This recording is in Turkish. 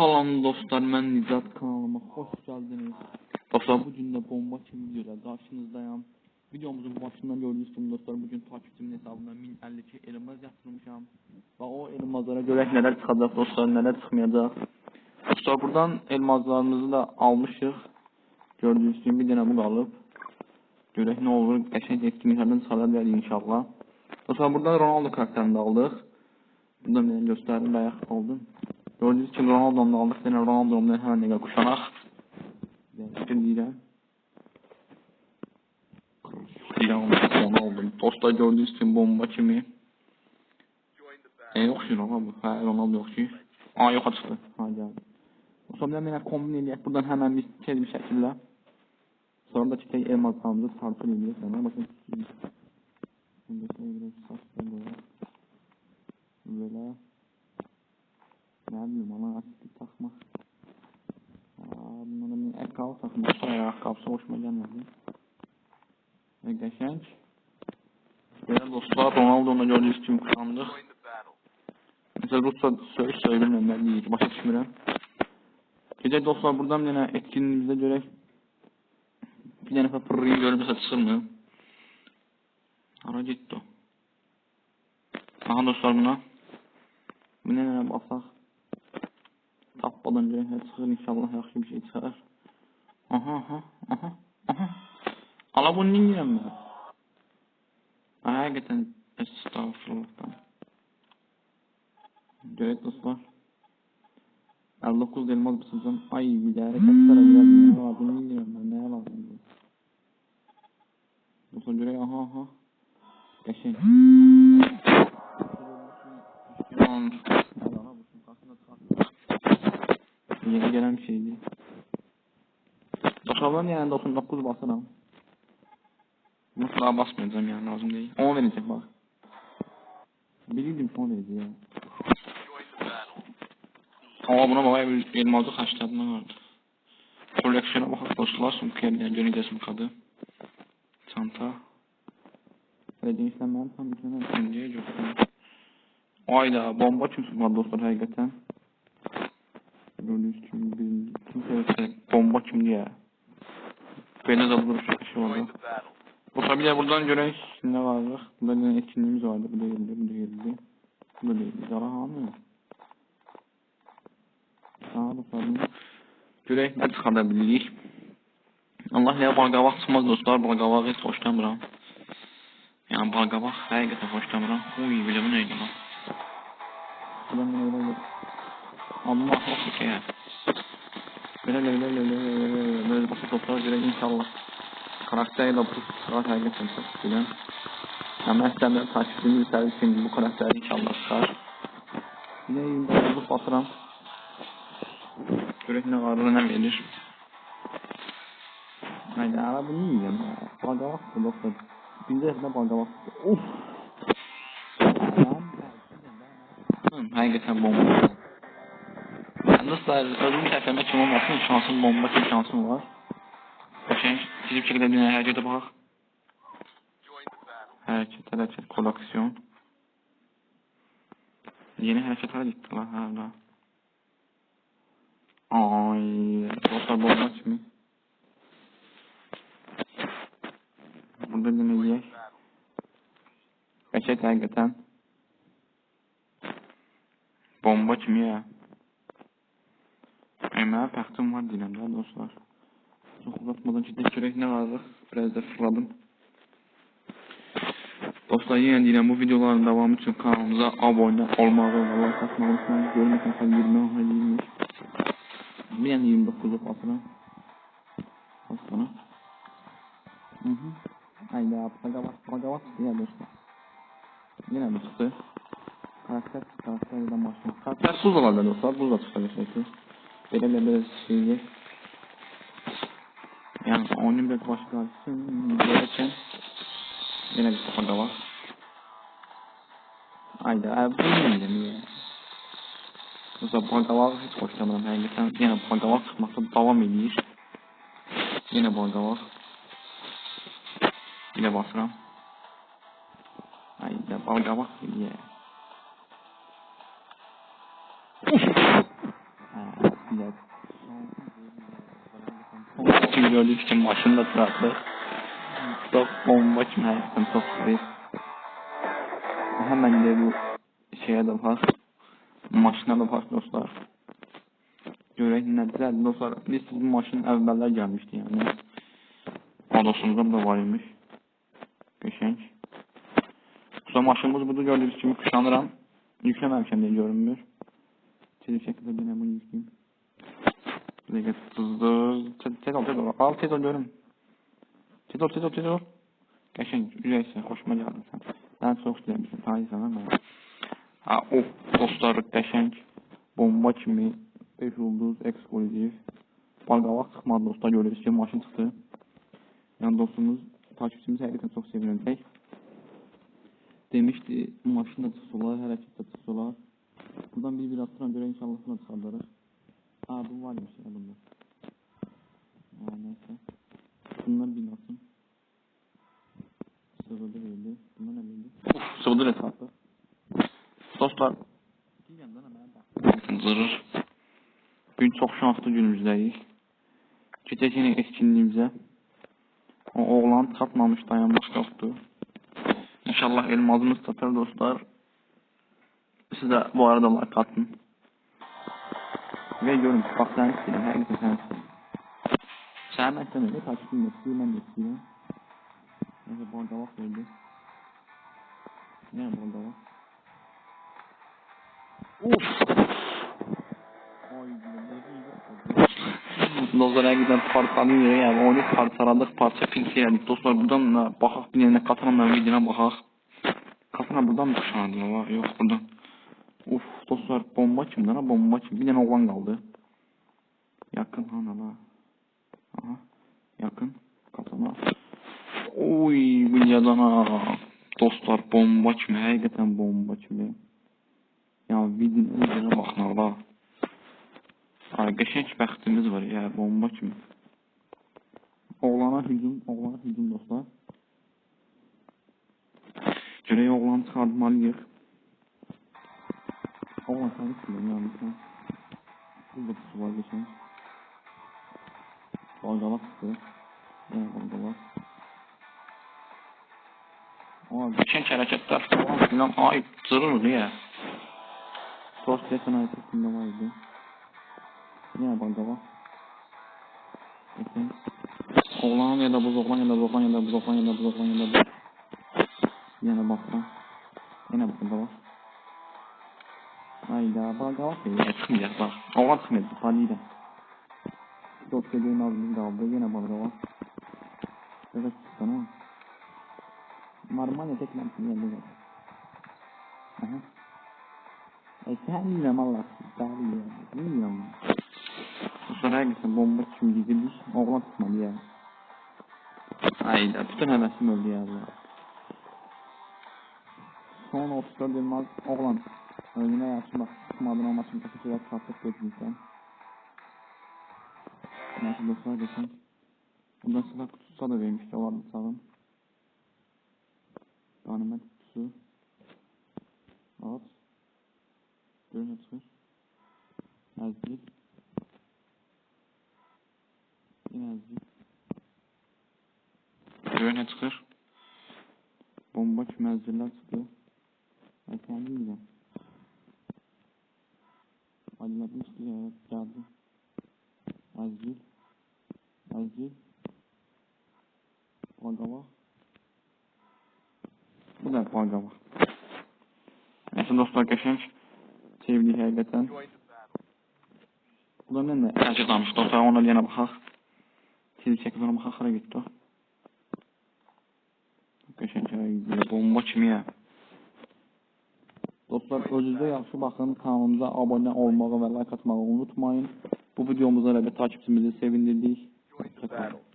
Salam dostlar, mən Nicat kanalıma xoş gəldiniz. Dostlar, bu gün də bomba kimi videolar qarşınızdayım. Videomuzun başından gördüyünüz kimi dostlar, bugün takipçimin hesabına 1052 elmas yatırmışam. Və o elmazlara görək nələr çıxacaq dostlar, nələr çıxmayacaq. Dostlar, buradan elmazlarımızı da almışıq. Gördüyünüz kimi bir dənə bu qalıb. Görək nə olur, qəşəng etkinliklərdən çıxa bilərik inşallah. Dostlar, buradan Ronaldo karakterini aldıq. Buradan mənə göstərim, bayaq aldım. Gördüğünüz gibi Ronaldo'nu aldık. Yine Ronaldo'nu hemen de kuşanak. Onu aldım. Tosta gördüğünüz gibi bomba kimi. E yok ki Ronaldo. Ha Ronaldo yok ki. Aa yok açıktı. Hadi abi. O zaman ben kombin edeyim. Buradan hemen bir şey bir şekilde. Sonra da çiftey elmaslarımızı edeceğiz. Hemen bakın. Şimdi biraz saçma böyle. Böyle. Ne bileyim ona açık takmak. Aa, bunların bir ekal takmak. Ayakkabısı hoşuma gelmedi. Ve geçenç. Böyle dostlar Ronaldo'na gördüğünüz gibi kuşandık. Mesela Rusça söylemiyorum ben değil. Başa düşmürəm. Gece dostlar buradan bir tane etkinliğimizde göre bir tane fırrıyı görmese çıxır mı? Ara gitti o. Aha dostlar buna. Bu ne ne basaq. Tapmadan göre çıxır inşallah yaxşı bir şey çıxar. Aha aha aha aha. Ala bunu neyirəm mən? Həqiqətən estağfurullah. Görək dostlar. 59 elmas basacağım. Ay bir de hareketler biraz ne bunu neyirəm mən? Nəyə lazımdır? Dostlar görək aha aha. Qəşəng. Yeni gelen bir şeydi. Bakalım yani 99 basarım. Mutlaka basmayacağım yani lazım değil. 10 verecek bak. Bilirdim 10 verecek ya. Ama buna bak bir elmazı kaçlarına vardı. Koleksiyona bakak dostlar. Sumkaya bir döneceğiz kadı. Çanta. Böyle işlemler tam bir tane şimdiye yok. Ayda bomba çünkü var dostlar hakikaten. Gördüğünüz gibi bir kimse bomba kim diye. Beni de bulur çok kişi oldu. Bu tabi de buradan göre ne vardı? Burada bir etkinliğimiz vardı. Bu değildi, bu değildi. Bu değildi. Zara mı? Görək nə çıxarda bilirik. Allah ya balqabaq çıxmaz dostlar, balqabağı heç xoşlamıram. Yəni balqabaq həqiqətən xoşlamıram. Uy, belə bu neydi lan? Belə belə. Allah Allah ya. Böyle böyle böyle böyle böyle basit toplar göre inşallah karakterle bu sıra hakikaten çok güzel. Ama istemden takipçimiz için bu karakter inşallah çıkar. Yine yumuşaklık basıram. Varlığı ne verir. Haydi ara bunu yiyeceğim ya. Balgavak bu doktor. Ne balgavak. Of. Hakikaten bomba. Dostlar özüm səhvləmə kim olmasın şansım bomba kimi şansım var. Qəşəng sizin şəkildə dünyaya hərəkətə baxaq. Hərəkət, hərəkət, koleksiyon. Yeni hərəkətlər getdilər hələ. Ay, dostlar bomba kimi. Burada deneyək. Qəşəng həqiqətən. Bomba kimi ya. Emeğe baktım var dilim daha dostlar. Çok uzatmadan ciddi kürek ne vardı? Biraz da fırladım. Dostlar yine diyelim bu videoların devamı için kanalımıza abone olmayı ve like atmayı unutmayın. Görmek için 20 aha 20. Bir yana 29 basına. Basına. Hı hı. Hayda pagavat pagavat ya dostlar. Yine mi çıktı? Karakter karakterden başlayalım. Karakter buz olanlar dostlar. Buz da çıkacak şekli. Böyle böyle şeyi. Yani onun bir başlarsın derken yine bir kafa var. Ayda abi bu neydi ya? Mesela Bagavar hiç hoşlanmam. Hakikaten yine Bagavar çıkması devam ediyor. Yine Bagavar. Yine basıram. Ayda Bagavar gibi ya. Ha. Evet. Şimdi gördüğünüz gibi maşın da tarafı. Çok bomba kimi hayatım çok güzel. Hemen de bu şeye de var. Maşına da var dostlar. Görək nədir dostlar. Biz bu maşın əvvəllər gəlmişdi yəni. Adasımızda da var imiş. Qəşəng. Sonra maşınımız budur gördüğünüz kimi kuşanıram. Yükləməmişəm deyə görünmür. Tez şəkildə bir bunu yükləyim. Bir dəqiqə tızdır. Tez ol, tez ol. Al tez ol görüm. Tez ol, tez ol, tez ol. Qəşəng, ürəksən, xoşuma gəldin sən. Sən çox istəyirsən, tanıyırsan mən. Ha, of, dostlar, qəşəng. Bomba kimi 5 ulduz ekskluziv. Balqalaq çıxmadı dostlar, görürsünüz ki, maşın çıxdı. Yəni dostumuz, takipçimiz həqiqətən çox sevinəcək. Demişdi, maşın da çıxış olar, hərəkət də olar. Buradan bir bir atıram, görə inşallah buna çıxardarıq. Ha, bu var imiş ya bunda. Ha, neyse. Bundan bir atım. Sıvıdı verdi. Bundan ne verdi? Uf, sıvıdı hesabı. Dostlar. Zırır. Gün çok şanslı günümüzdəyik. Keçək yine etkinliğimize. O oğlan tapmamış dayanmış qalxdı. İnşallah elmazımız satar dostlar. Siz de bu arada like atın. Ve görün bak sen istəyirəm, həqiqətən sən istəyirəm. Sən mən istəmirəm, takipçim də istəyir, mən də istəyirəm. Neyse bardavak verdi. Ne bardavak? Uf! Ay Dostlar giden parçalıyor yani onu parçaladık parça yani. Dostlar buradan da bakak bir yerine katılan videona bakak. Katına buradan mı kuşandı var yok buradan. Uf dostlar bomba kimden ha bomba kim? Bir tane oğlan kaldı. Yakın ha ne la Aha yakın. Katına Oy bu yadana dostlar bomba kimi həqiqətən bomba kimi Ya videonun üzerine bakın Allah qəşəng bəxtimiz var ya bomba kimi. Oğlana hücum, oğlana hücum dostlar. Görək oğlanı çıxartmalıyıq. Oğlan səni siləm yanlışla. Burada pusu var qəşəng. Balqalaq çıxdı. Yəni balqalaq. Aa, qəşəng hərəkətlər falan filan. Ay, cırır ya. Sos desən hərəkətində Yine bandava. Bakın. Oğlan ya da buz oğlan ya da buz oğlan ya da buz oğlan ya da buz oğlan ya da buz. Yine bakın. Yine bandava. Hayda bandava değil. Çıkmayacak bak. Oğlan çıkmayacak. Hadi de. Çok dediğin az bir kaldı. Yine bandava. Evet çıktı ama. Normal tek yerine geldi. Aha. E sen. Daha iyi ya. Bilmiyorum. Sonra gitsin bomba kim gidilmiş. Oğlan tutmadı ya. Hayda bütün hevesim öldü ya. Son 34 Yılmaz oğlan. Oyuna yaşlı bak. Tutmadın şimdi takı şeyler çarpıp götürmüşler. Neyse dostlar geçen. Bundan silah kutusu da vermişti. O vardı sağım. Ganimet kutusu. At. Görün çıkır. Nazik. Böyle çıkır. Bomba kümezdirler çıkıyor. Efendim mi? Anladım ki evet geldi. Azil. Azil. Pagava. Bu da Pagava. Neyse dostlar geçenç. Sevdiği heybeten. Bu da ne ne? Açıklamış. Dostlar ona yana bakar. 37 ма хахара гитто bomba Dostlar özünüzə yaxşı baxın, kanalımıza abunə olmağı və like atmağı unutmayın. Bu videomuzdan elə takipçimizi sevindirdik. Hoşçakalın.